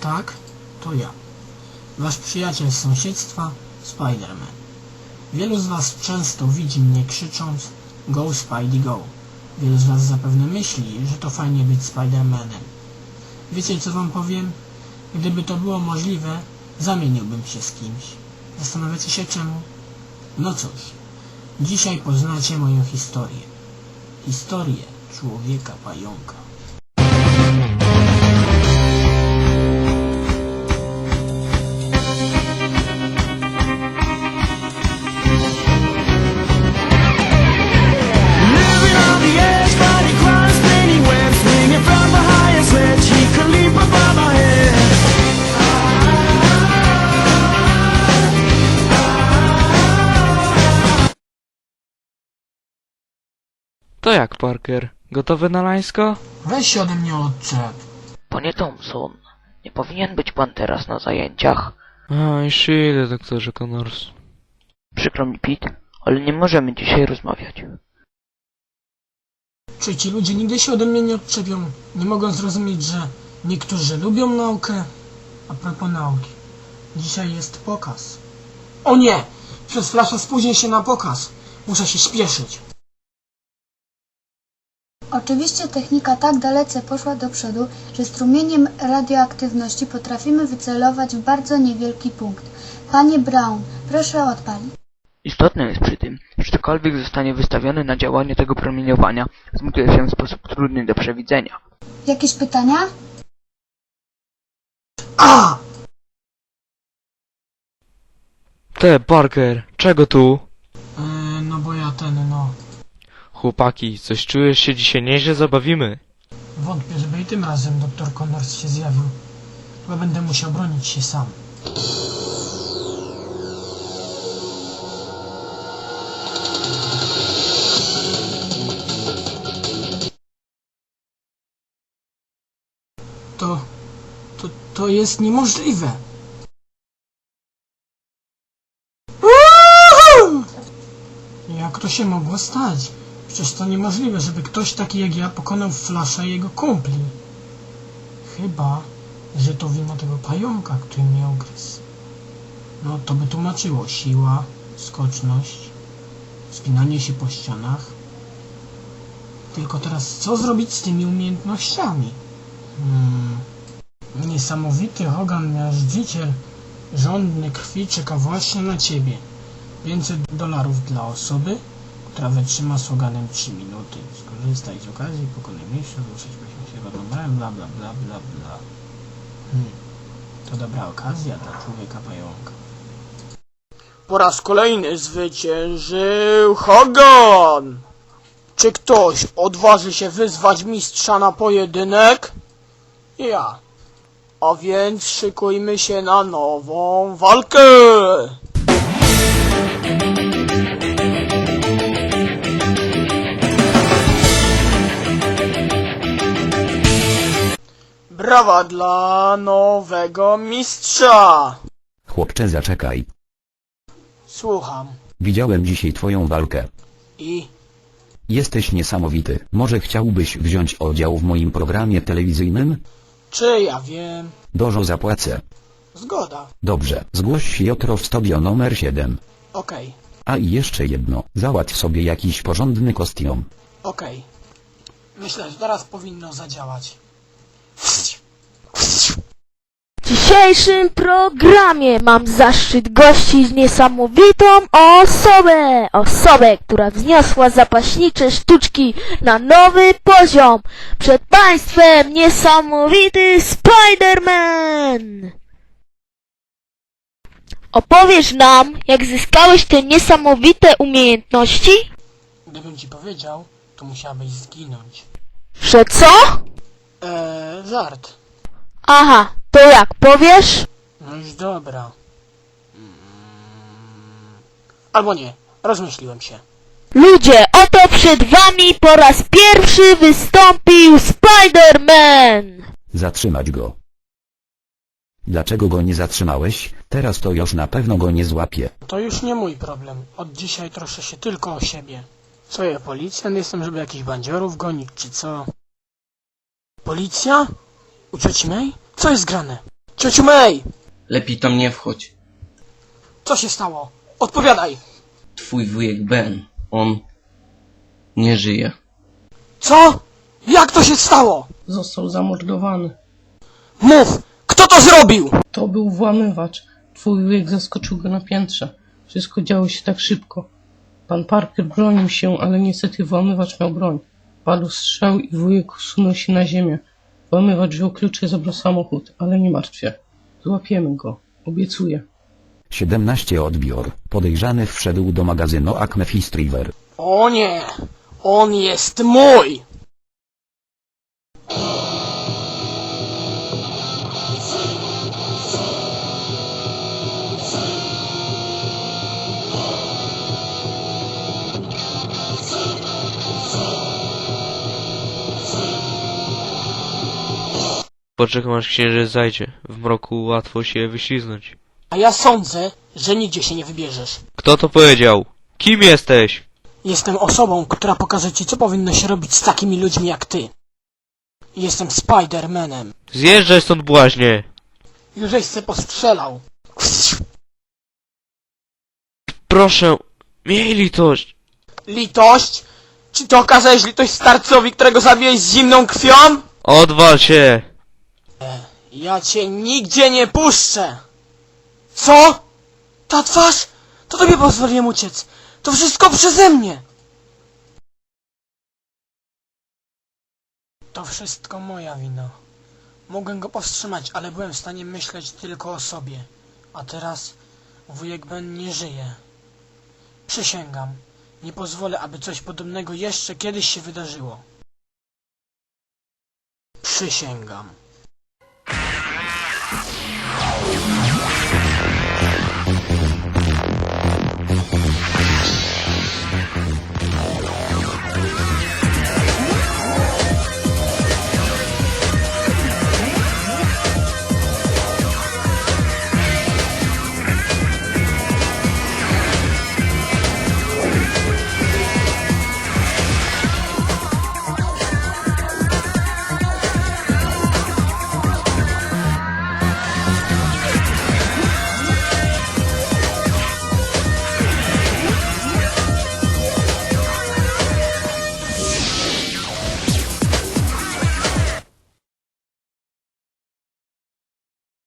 Tak, to ja. Wasz przyjaciel z sąsiedztwa, Spider-Man. Wielu z was często widzi mnie krzycząc Go Spidey Go. Wielu z was zapewne myśli, że to fajnie być Spider-Manem. Wiecie co wam powiem? Gdyby to było możliwe, zamieniłbym się z kimś. Zastanawiacie się czemu? No cóż, dzisiaj poznacie moją historię. Historię człowieka pająka. To jak, Parker? Gotowy na lańsko? Weź się ode mnie odczep. Panie Thompson, nie powinien być pan teraz na zajęciach. A, już idę, doktorze Connors. Przykro mi, Pete, ale nie możemy dzisiaj rozmawiać. Czy ci ludzie nigdy się ode mnie nie odczepią? Nie mogą zrozumieć, że niektórzy lubią naukę? A propos nauki. Dzisiaj jest pokaz. O nie! Przez flasza spóźnię się na pokaz. Muszę się śpieszyć. Oczywiście technika tak dalece poszła do przodu, że strumieniem radioaktywności potrafimy wycelować w bardzo niewielki punkt. Panie Brown, proszę odpalić. Istotne jest przy tym, że cokolwiek zostanie wystawione na działanie tego promieniowania zmutuje się w sposób trudny do przewidzenia. Jakieś pytania? A! Te, Parker, czego tu? E, no bo ja ten, no... Chłopaki, coś czujesz się dzisiaj nieźle zabawimy? Wątpię, żeby i tym razem doktor Connors się zjawił. Chyba będę musiał bronić się sam. To... to... to jest niemożliwe. Jak to się mogło stać? Przecież to niemożliwe, żeby ktoś taki jak ja pokonał Flasha i jego kumpli. Chyba, że to wina tego pająka, który mnie ugryzł. No, to by tłumaczyło siła, skoczność, spinanie się po ścianach. Tylko teraz co zrobić z tymi umiejętnościami? Hmm. Niesamowity Hogan miażdżyciel żądny krwi czeka właśnie na ciebie. 500 dolarów dla osoby, która wytrzyma sloganem 3 minuty. Skorzystaj z okazji, pokonaj mistrza, ruszać się numerem, bla bla bla bla bla. Hmm. To dobra okazja dla człowieka pająka. Po raz kolejny zwyciężył Hogan! Czy ktoś odważy się wyzwać mistrza na pojedynek? Ja. A więc szykujmy się na nową walkę! Brawa dla nowego mistrza! Chłopcze zaczekaj. Słucham. Widziałem dzisiaj twoją walkę. I Jesteś niesamowity. Może chciałbyś wziąć udział w moim programie telewizyjnym? czy ja wiem? Dużo zapłacę. Zgoda. Dobrze, zgłoś się jutro w studio numer 7. Okej, A i jeszcze jedno, załatw sobie jakiś porządny kostium. okej. Myślę, że teraz powinno zadziałać. W dzisiejszym programie mam zaszczyt gościć niesamowitą osobę. Osobę, która wzniosła zapaśnicze sztuczki na nowy poziom. Przed Państwem niesamowity Spider-Man. Opowiesz nam, jak zyskałeś te niesamowite umiejętności? Gdybym ci powiedział, to musiałabyś zginąć. Że co? Eee, żart. Aha, to jak powiesz? No już dobra. Mm. Albo nie, rozmyśliłem się. Ludzie, oto przed wami po raz pierwszy wystąpił Spider-Man! Zatrzymać go. Dlaczego go nie zatrzymałeś? Teraz to już na pewno go nie złapie. To już nie mój problem. Od dzisiaj troszczę się tylko o siebie. Co ja, policjant jestem, żeby jakichś bandziorów gonić, czy co? Policja? U cioci May? Co jest grane? Ciociu May! Lepiej tam nie wchodź. Co się stało? Odpowiadaj! Twój wujek Ben, on nie żyje. Co? Jak to się stało? Został zamordowany. Mów! Kto to zrobił? To był włamywacz. Twój wujek zaskoczył go na piętrze. Wszystko działo się tak szybko. Pan Parker bronił się, ale niestety włamywacz miał broń. Padł strzał i wujek usunął się na ziemię. Włamywacz wziął klucze i zabrał samochód, ale nie martw się. Złapiemy go. Obiecuję. 17 odbiór. Podejrzany wszedł do magazynu Acme Fist River. O nie! On jest mój! Poczekam aż księżyc zajdzie. W mroku łatwo się wyśliznąć. A ja sądzę, że nigdzie się nie wybierzesz. Kto to powiedział? Kim jesteś? Jestem osobą, która pokaże ci, co powinno się robić z takimi ludźmi jak ty. Jestem Spidermanem. Zjeżdżaj stąd błaźnie! Jużeś se postrzelał. Proszę, miej litość! Litość? Czy ty okazałeś litość starcowi, którego zabiłeś z zimną krwią? Odwal się! Ja cię nigdzie nie puszczę! Co? Ta twarz? To tobie pozwoliłem uciec. To wszystko przeze mnie. To wszystko moja wina. Mogłem go powstrzymać, ale byłem w stanie myśleć tylko o sobie. A teraz wujek Ben nie żyje. Przysięgam, nie pozwolę, aby coś podobnego jeszcze kiedyś się wydarzyło. Przysięgam.